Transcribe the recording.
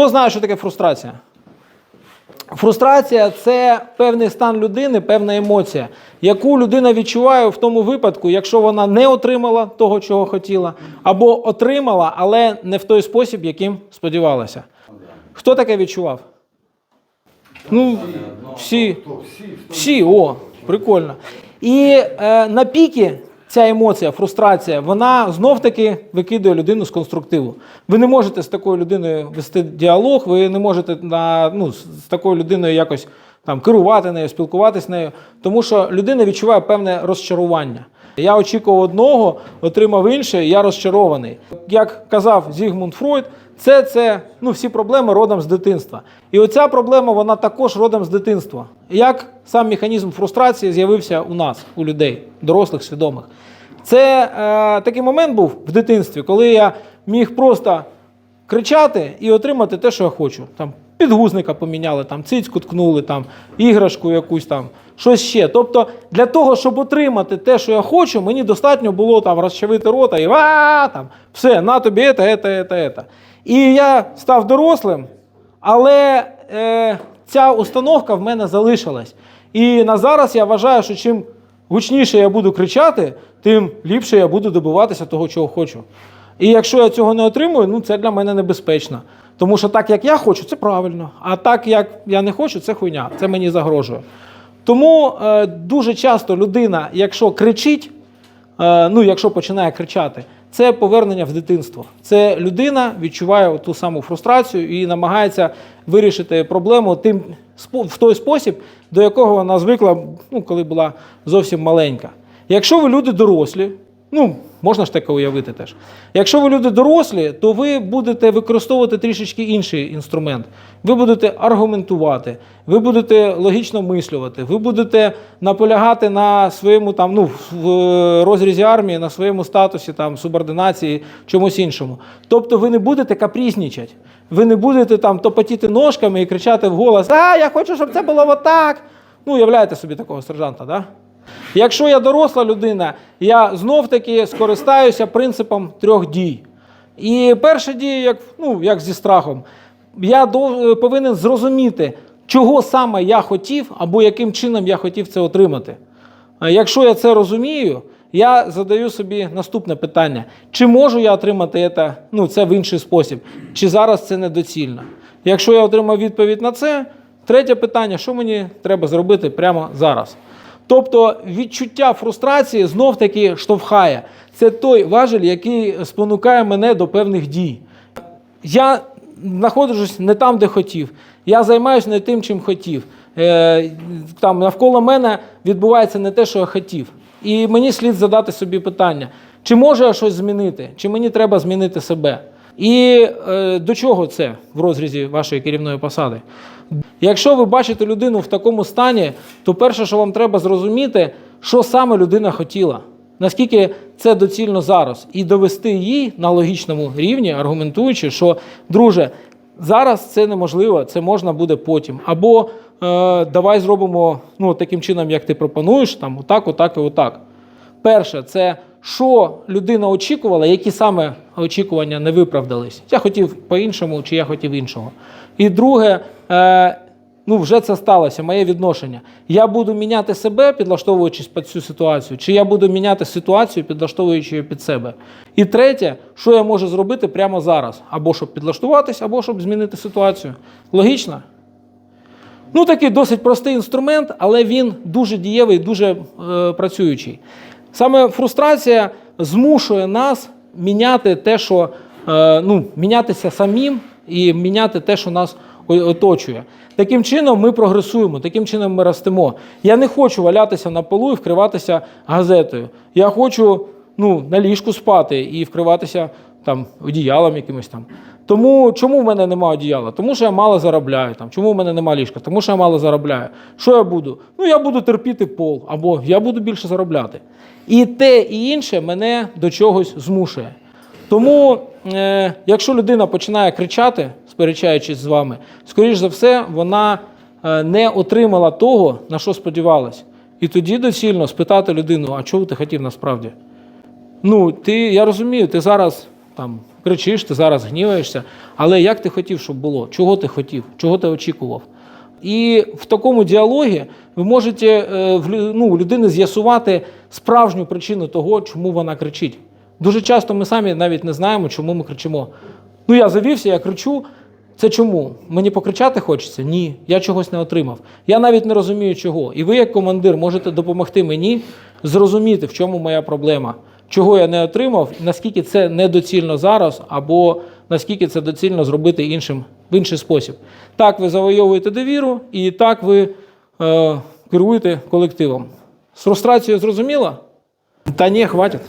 Хто знає, що таке фрустрація? Фрустрація це певний стан людини, певна емоція, яку людина відчуває в тому випадку, якщо вона не отримала того, чого хотіла, або отримала, але не в той спосіб, яким сподівалася. Хто таке відчував? Ну, всі. Всі, о, прикольно. І е, на піки ця емоція, фрустрація, вона знов-таки викидує людину з конструктиву. Ви не можете з такою людиною вести діалог, ви не можете на, ну, з такою людиною якось там, керувати нею, спілкуватися нею, тому що людина відчуває певне розчарування. Я очікував одного, отримав інше, я розчарований. Як казав Зігмунд Фройд, це, це ну, всі проблеми родом з дитинства. І оця проблема вона також родом з дитинства. Як сам механізм фрустрації з'явився у нас, у людей, дорослих, свідомих. Це е, такий момент був в дитинстві, коли я міг просто кричати і отримати те, що я хочу. Там підгузника поміняли, там цицьку ткнули, там іграшку якусь там, щось ще. Тобто, для того, щоб отримати те, що я хочу, мені достатньо було там розчавити рота і там все, на тобі ета, ета, ета, ета. І я став дорослим, але е, ця установка в мене залишилась. І на зараз я вважаю, що чим гучніше я буду кричати, тим ліпше я буду добиватися того, чого хочу. І якщо я цього не отримую, ну це для мене небезпечно. Тому що так, як я хочу, це правильно. А так, як я не хочу, це хуйня, це мені загрожує. Тому е, дуже часто людина, якщо кричить, е, ну якщо починає кричати, це повернення в дитинство. Це людина відчуває ту саму фрустрацію і намагається вирішити проблему тим в той спосіб, до якого вона звикла, ну, коли була зовсім маленька. Якщо ви люди дорослі, ну можна ж таке уявити теж. Якщо ви люди дорослі, то ви будете використовувати трішечки інший інструмент. Ви будете аргументувати, ви будете логічно мислювати, ви будете наполягати на своєму там, ну, в розрізі армії, на своєму статусі, там, субординації, чомусь іншому. Тобто ви не будете капрізнічати, ви не будете там топотіти ножками і кричати вголос, а я хочу, щоб це було отак. Ну, уявляєте собі такого сержанта, да? Якщо я доросла людина, я знов-таки скористаюся принципом трьох дій. І перша дія, як, ну, як зі страхом, я до- повинен зрозуміти, чого саме я хотів або яким чином я хотів це отримати. Якщо я це розумію, я задаю собі наступне питання: чи можу я отримати це, ну, це в інший спосіб, чи зараз це недоцільно? Якщо я отримав відповідь на це, третє питання: що мені треба зробити прямо зараз? Тобто відчуття фрустрації знов таки штовхає. Це той важель, який спонукає мене до певних дій. Я знаходжусь не там, де хотів. Я займаюся не тим, чим хотів. Е, там навколо мене відбувається не те, що я хотів. І мені слід задати собі питання: чи можу я щось змінити, чи мені треба змінити себе? І е, до чого це в розрізі вашої керівної посади? Якщо ви бачите людину в такому стані, то перше, що вам треба зрозуміти, що саме людина хотіла, наскільки це доцільно зараз, і довести їй на логічному рівні, аргументуючи, що друже, зараз це неможливо, це можна буде потім. Або е, давай зробимо ну, таким чином, як ти пропонуєш, там отак, отак і отак. Перше, це що людина очікувала, які саме очікування не виправдались. Я хотів по-іншому, чи я хотів іншого. І друге, е, ну вже це сталося, моє відношення. Я буду міняти себе, підлаштовуючись під цю ситуацію, чи я буду міняти ситуацію, підлаштовуючи її під себе. І третє, що я можу зробити прямо зараз, або щоб підлаштуватись, або щоб змінити ситуацію. Логічно? Ну, такий досить простий інструмент, але він дуже дієвий, дуже е, працюючий. Саме фрустрація змушує нас міняти те, що е, ну, мінятися самим і міняти те, що нас оточує. Таким чином ми прогресуємо, таким чином ми ростемо. Я не хочу валятися на полу і вкриватися газетою. Я хочу ну, на ліжку спати і вкриватися там, одіялом якимось там. Тому чому в мене немає одіяла? Тому що я мало заробляю. Там. Чому в мене немає ліжка? Тому що я мало заробляю. Що я буду? Ну, я буду терпіти пол, або я буду більше заробляти. І те, і інше мене до чогось змушує. Тому, е, якщо людина починає кричати, сперечаючись з вами, скоріш за все, вона е, не отримала того, на що сподівалась. І тоді доцільно спитати людину, а чого ти хотів насправді? Ну, ти, я розумію, ти зараз там кричиш, ти зараз гніваєшся. Але як ти хотів, щоб було? Чого ти хотів? Чого ти очікував? І в такому діалогі ви можете е, ну, у людини з'ясувати справжню причину того, чому вона кричить. Дуже часто ми самі навіть не знаємо, чому ми кричимо. Ну, я завівся, я кричу. Це чому? Мені покричати хочеться? Ні, я чогось не отримав. Я навіть не розумію, чого. І ви, як командир, можете допомогти мені зрозуміти, в чому моя проблема, чого я не отримав, наскільки це недоцільно зараз, або наскільки це доцільно зробити іншим в інший спосіб. Так ви завойовуєте довіру, і так ви е, керуєте колективом. З фрустрацією зрозуміло? Та ні, хватить.